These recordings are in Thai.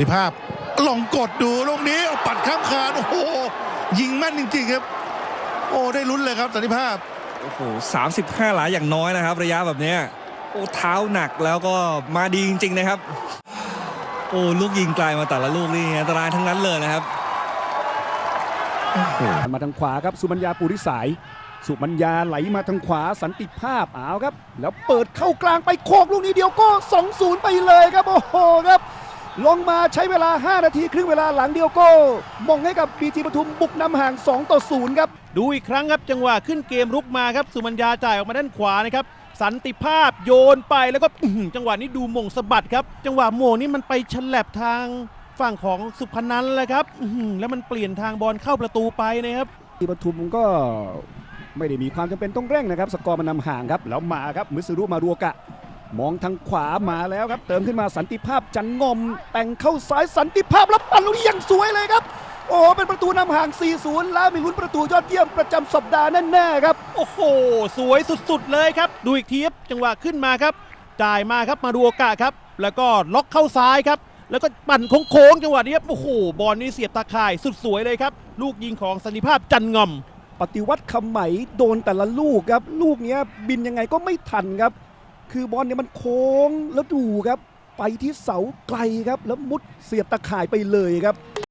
สันติภาพ ลองกดดูลูกนี้เอาปัดข้ามคานโอ้โหยิงแม่นจริงๆครับ โอ้ได้ลุ้นเลยครับสันติภาพโอ้โห35หลาอย่างน้อยนะครับ ระยะแบบเนี้ยโอ้เท้าหนักแล้วก็มาดีจริง ๆนะครับ โอ้ลูกยิงไกลมาแต่ละลูกนี่อันตรายทั้งนั้นเลยนะครับมาทางขวาครับสุมัญญาปุริสาย สุมัญญาไหลมาทางขวาสันติภาพเอาครับ แล้วเปิดเข้ากลางไปโคกลูกนี้เดียวก็ 2-0 ไปเลยครับ โอ้โหครับ ลงมาใช้เวลา 5 นาทีครึ่งเวลาหลังเดียวก็มองให้กับบีจีปทุมบุกนำห่าง 2 ต่อ 0 ครับ ดูอีกครั้งครับจังหวะขึ้นเกมรุกมาครับ สุมัญญาจ่ายออกมาด้านขวานะครับ สันติภาพโยนไปแล้วก็อื้อหือจังหวะนี้ดูหม่งสะบัดครับ จังหวะโมงนี่มันไปฉลับทางฝั่งของสุพนันแหละครับอื้อหือแล้วมันเปลี่ยนทางบอลเข้าประตูไปนะครับที่ปทุมก็ไม่ได้มีความจำเป็นต้องเร่งนะครับ สกอร์มันนำห่างครับแล้วมาครับมิสรุมารัวกะ มองทางขวามาแล้วครับ เติมขึ้นมาสันติภาพจันงอมแต่งเข้าซ้ายสันติภาพแล้วปั่นลูกนี้อย่างสวยเลยครับ โอ้โหเป็นประตูนำห่าง 4-0 แล้วมีลุ้นประตูยอดเยี่ยมประจำสัปดาห์แน่ๆครับ โอ้โห สวยสุดๆเลยครับ ดูอีกทีครับจังหวะขึ้นมาครับ จ่ายมาครับมาดูโอกาสครับ แล้วก็ล็อกเข้าซ้ายครับ แล้วก็ปั่นโค้งๆจังหวะนี้ครับโอ้โหบอลนี่เสียบตาข่ายสุดสวยเลยครับ ลูกยิงของสันติภาพจันงอมปฏิวัติคำไหมโดนแต่ละลูกครับ ลูกเนี้ยบินยังไงก็ไม่ทันครับ คือบอลเนี่ยมันโค้งแล้วดูครับ ไปที่เสาไกลครับ แล้วมุดเสียบตะข่ายไปเลยครับครับ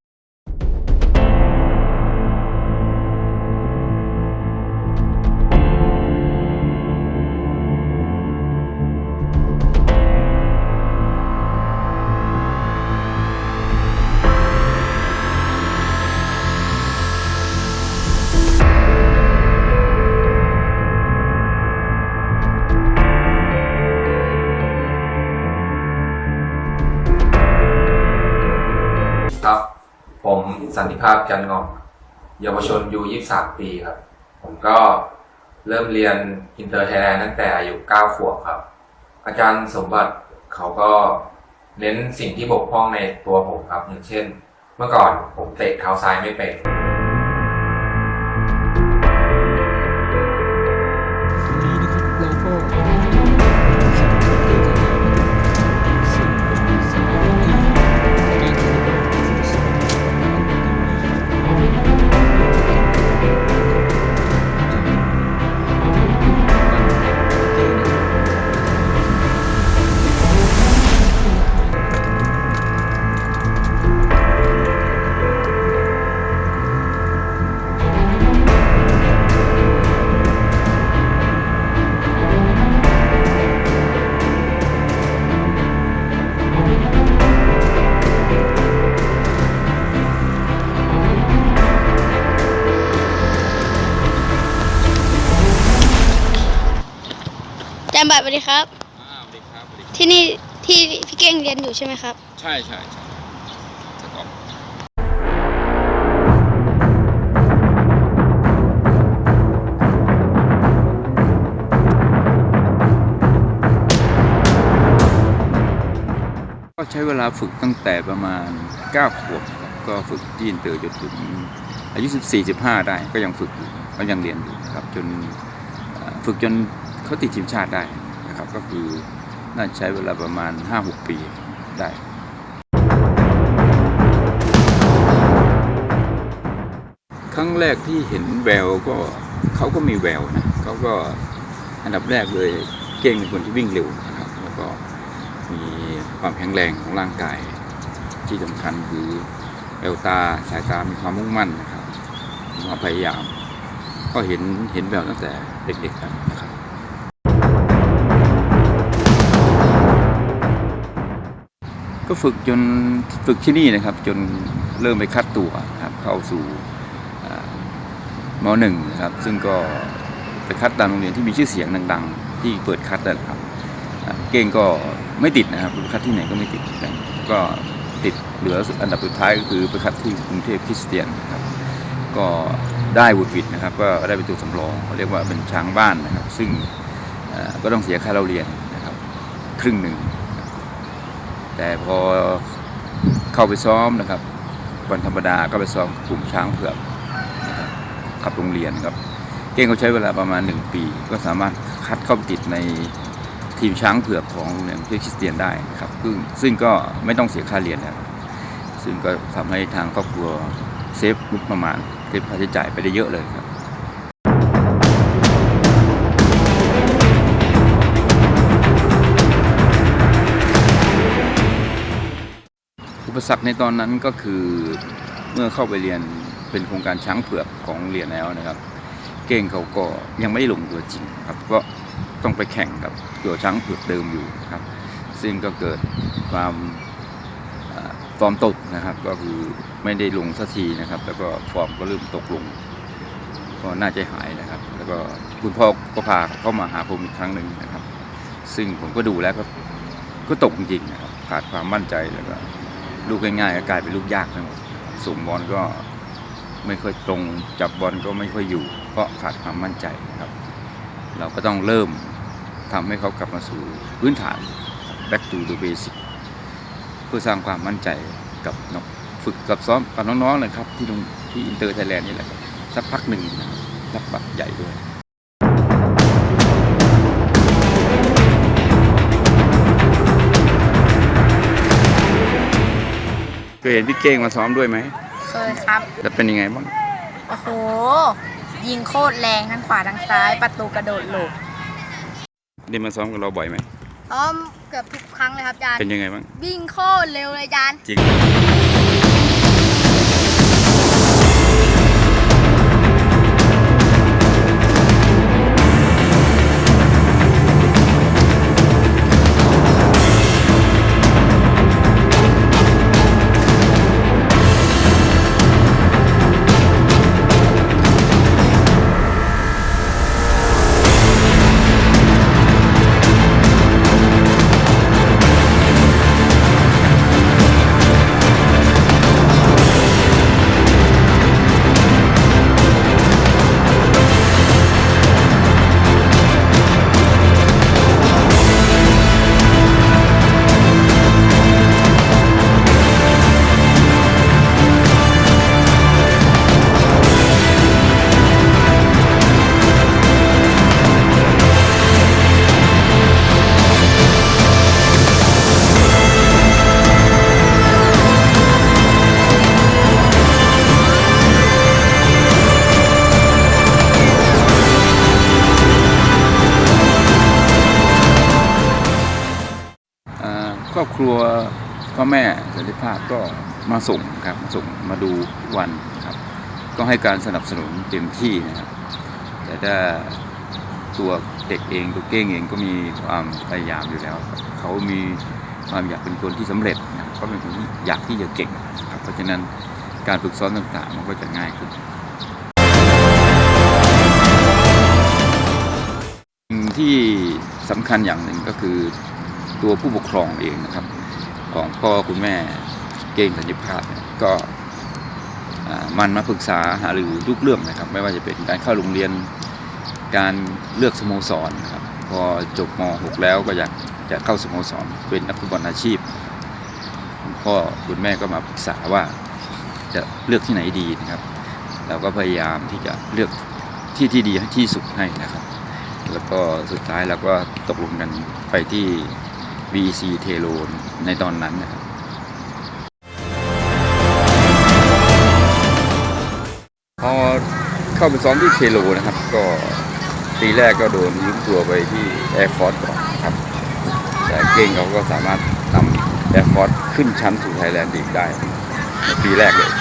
ภาพจันงอกเยาวชนยู23ปีครับ ผมก็เริ่มเรียนอินเตอร์ไทยแลนด์ตั้งแต่อายุ9ขวบครับ อาจารย์สมบัติเขาก็เน้นสิ่งที่บกพร่องในตัวผมครับ อย่างเช่น เมื่อก่อนผมเตะเท้าซ้ายไม่เป็นาจารย์บัตรสวัสดีครับ อ่าสวัสดีครับสวัสดีครับที่นี่ที่พี่เก้งเรียนอยู่ใช่ไหมครับ ใช่ใช่ใช่แต่ก่อนก็ใช้เวลาฝึกตั้งแต่ประมาณ 9 ขวบครับก็ฝึกที่อินเตอร์จนถึงอายุ 14 15 ได้ก็ยังฝึกอยู่ก็ยังเรียนอยู่นะครับจนเอ่อฝึกจน เขาติดทีมชาติได้นะครับ ก็คือน่าใช้เวลาประมาณ 5-6 ปีได้ครั้งแรกที่เห็นแววก็เขาก็มีแววนะเขาก็อันดับแรกเลยเก่งเป็นคนที่วิ่งเร็วนะครับ แล้วก็มีความแข็งแรงของร่างกาย ที่สำคัญคือแววตาสายตามีความมุ่งมั่นนะครับมีความพยายาม ก็เห็นเห็นแววตั้งแต่เด็กๆนะครับ ก็ฝึกจนฝึกที่นี่นะครับ จนเริ่มไปคัดตัวครับเข้าสู่อ่ามหนึ่งนะครับ ซึ่งก็ไปคัดตามโรงเรียนที่มีชื่อเสียงดัง ๆ ที่เปิดคัดนั่นแหละครับ เก่งก็ไม่ติดนะครับไปคัดที่ไหนก็ไม่ติดก็ติดเหลืออันดับสุดท้ายก็คือไปคัดที่กรุงเทพคริสเตียนนะครับ ก็ได้วุฒิวิทย์นะครับ ก็ได้เป็นตัวสำรองเขาเรียกว่าเป็นช้างบ้านนะครับ ซึ่งก็ต้องเสียค่าเราเรียนนะครับ ครึ่งหนึ่ง แต่พอเข้าไปซ้อมนะครับ วันธรรมดาก็ไปซ้อมกลุ่มช้างเผือกนะครับขับโรงเรียนครับ เก่งเขาใช้เวลาประมาณ 1 ปี ก็สามารถคัดเข้าไปติดในทีมช้างเผือกของโรงเรียนคริสเตียนได้นะครับซึ่งซึ่งก็ไม่ต้องเสียค่าเรียนนะครับซึ่งก็ทำให้ทางครอบครัวเซฟงบประมาณเซฟค่าใช้จ่ายไปได้เยอะเลยครับ ปสรรคในตอนนั้นก็คือเมื่อเข้าไปเรียนเป็นโครงการช้างเผือกของเรียนแล้วนะครับ เก่งเขาก็ยังไม่ลงตัวจริงครับเพราะต้องไปแข่งกับตัวช้างเผือกเดิมอยู่ครับ ซึ่งก็เกิดความฟอร์มตกนะครับ ก็คือไม่ได้ลงสักทีนะครับ แล้วก็ฟอร์มก็เริ่มตกลง ก็น่าจะหายนะครับ แล้วก็คุณพ่อก็พาเข้ามาหาผมอีกครั้งหนึ่งนะครับ ซึ่งผมก็ดูแล้วก็ก็ตกจริงนะครับขาดความมั่นใจแล้วก็ ลูกง่ายๆก็กลายเป็นลูกยากไปหมดส่งบอลก็ไม่ค่อยตรงจับบอลก็ไม่ค่อยอยู่ เพราะขาดความมั่นใจนะครับ เราก็ต้องเริ่มทำให้เขากลับมาสู่พื้นฐาน back to the basic เพื่อสร้างความมั่นใจกับน้องฝึกกับซ้อมกับน้องๆเลยครับ ที่โรงที่อินเตอร์ไทยแลนด์นี่แหละครับสักพักหนึ่งนะครับรับบัตรใหญ่ด้วย เคยเห็นพี่เก้งมาซ้อมด้วยไหมเคยครับ แล้วเป็นยังไงบ้าง โอ้โห ยิงโคตรแรงทั้งขวาทั้งซ้าย ประตูกระโดดหลบได้มาซ้อมกับเราบ่อยไหมซ้อมเกือบทุกครั้งเลยครับอาจารย์ เป็นยังไงบ้าง วิ่งโคตรเร็วเลยอาจารย์ จริง ครัวพ่อแม่สันติภาพก็มาส่งครับมาส่งมาดูวันครับ ก็ให้การสนับสนุนเต็มที่นะครับ แต่ถ้าตัวเด็กเองตัวเก้งเองก็มีความพยายามอยู่แล้ว เขามีความอยากเป็นคนที่สำเร็จนะครับเขาเป็นคนที่อยากที่จะเก่งครับเพราะฉะนั้นการฝึกซ้อมต่างๆ มันก็จะง่ายขึ้นสิ่งที่สำคัญอย่างหนึ่งก็คือ ตัวผู้ปกครองเองนะครับ ของพ่อคุณแม่เก่งสัญญภาพก็อ่ามันมาปรึกษาหารือทุกเรื่องนะครับ ไม่ว่าจะเป็นการเข้าโรงเรียนการเลือกสโมสรนะครับพอจบม .6 แล้วก็อยากจะเข้าสโมสรเป็นนักฟุตบอลอาชีพคุณพ่อคุณแม่ก็มาปรึกษาว่าจะเลือกที่ไหนดีนะครับ เราก็พยายามที่จะเลือกที่ที่ดีที่สุดให้นะครับ แล้วก็สุดท้ายเราก็ตกลงกันไปที่ VC เทโลในตอนนั้นนะครับพอเข้าไปซ้อมที่เทโลนะครับ ก็ปีแรกก็โดนยืมตัวไปที่แอร์ฟอร์ e ก่อนครับ แต่เก่งเขาก็สามารถนำแอร์ฟอร์ e ขึ้นชั้นสู่ไทยแลนด์ลีกได้ในปีแรกเลย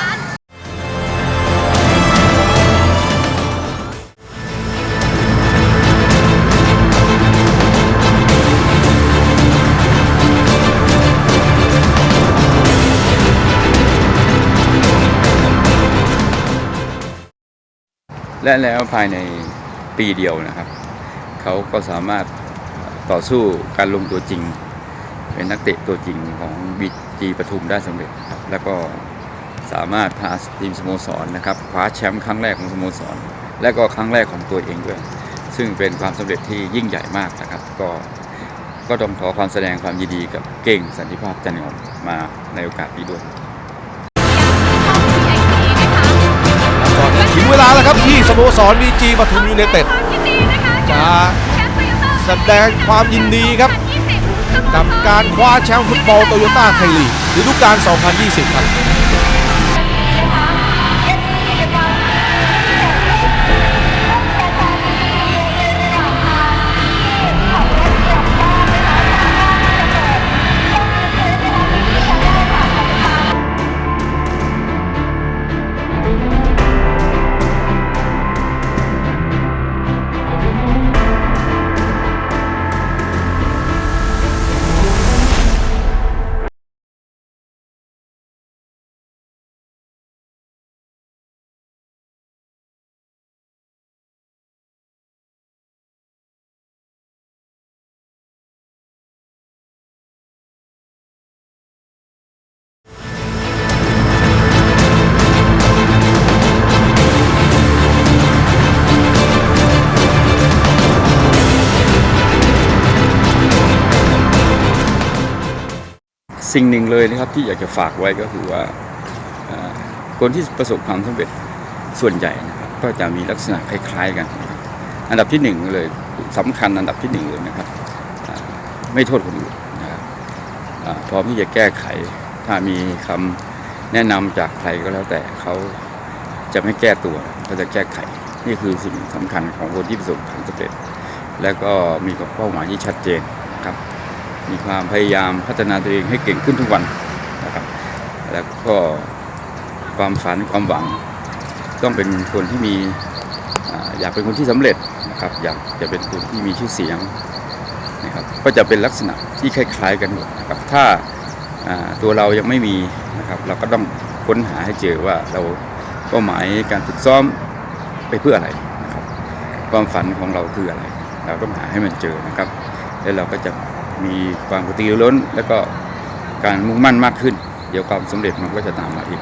และแล้วภายในปีเดียวนะครับ เขาก็สามารถต่อสู้การลงตัวจริง เป็นนักเตะตัวจริงของบีจีปทุมได้สำเร็จครับแล้วก็สามารถพาทีมสโมสรนะครับคว้าแชมป์ครั้งแรกของสโมสร และก็ครั้งแรกของตัวเองด้วย ซึ่งเป็นความสำเร็จที่ยิ่งใหญ่มากนะครับ ก็ก็ต้องขอความแสดงความยินดีกับเก่งสันติภาพจันทร์งมมาในโอกาสนี้ด้วย ถึงเวลาแล้วครับที่สโมสรบีจีปทุมยูเนเต็ดจะแสดงความยินดีครับ กับการคว้าแชมป์ฟุตบอลโตโยต้าไทยลีกฤดูกาล 2020 ครับ สิ่งหนึ่งเลยนะครับที่อยากจะฝากไว้ก็คือว่าคนที่ประสบความสำเร็จส่วนใหญ่นะครับก็จะมีลักษณะคล้ายๆกัน อันดับที่หนึ่งเลยสำคัญอันดับที่หนึ่งเลยนะครับไม่โทษคนอื่นนะครับพร้อมที่จะแก้ไขถ้ามีคำแนะนำจากใครก็แล้วแต่เขาจะไม่แก้ตัวเขาจะแก้ไข นี่คือสิ่งสำคัญของคนที่ประสบความสำเร็จ แล้วก็มีเป้าหมายที่ชัดเจนนะครับ มีความพยายามพัฒนาตัวเองให้เก่งขึ้นทุกวันนะครับ แล้วก็ความฝันความหวัง ต้องเป็นคนที่มีออยากเป็นคนที่สำเร็จนะครับ อยากจะเป็นคนที่มีชื่อเสียงนะครับ ก็จะเป็นลักษณะที่คล้าย ๆ กันหมดนะครับ ถ้าอ่าตัวเรายังไม่มีนะครับ เราก็ต้องค้นหาให้เจอว่าเราเป้าหมายการฝึกซ้อมไปเพื่ออะไรนะครับ ความฝันของเราคืออะไร เราต้องหาให้มันเจอนะครับ แล้วเราก็จะมี ความกระตือรือร้น แล้วก็การมุ่งมั่นมากขึ้น เดี๋ยวความสำเร็จมันก็จะตามมาเอง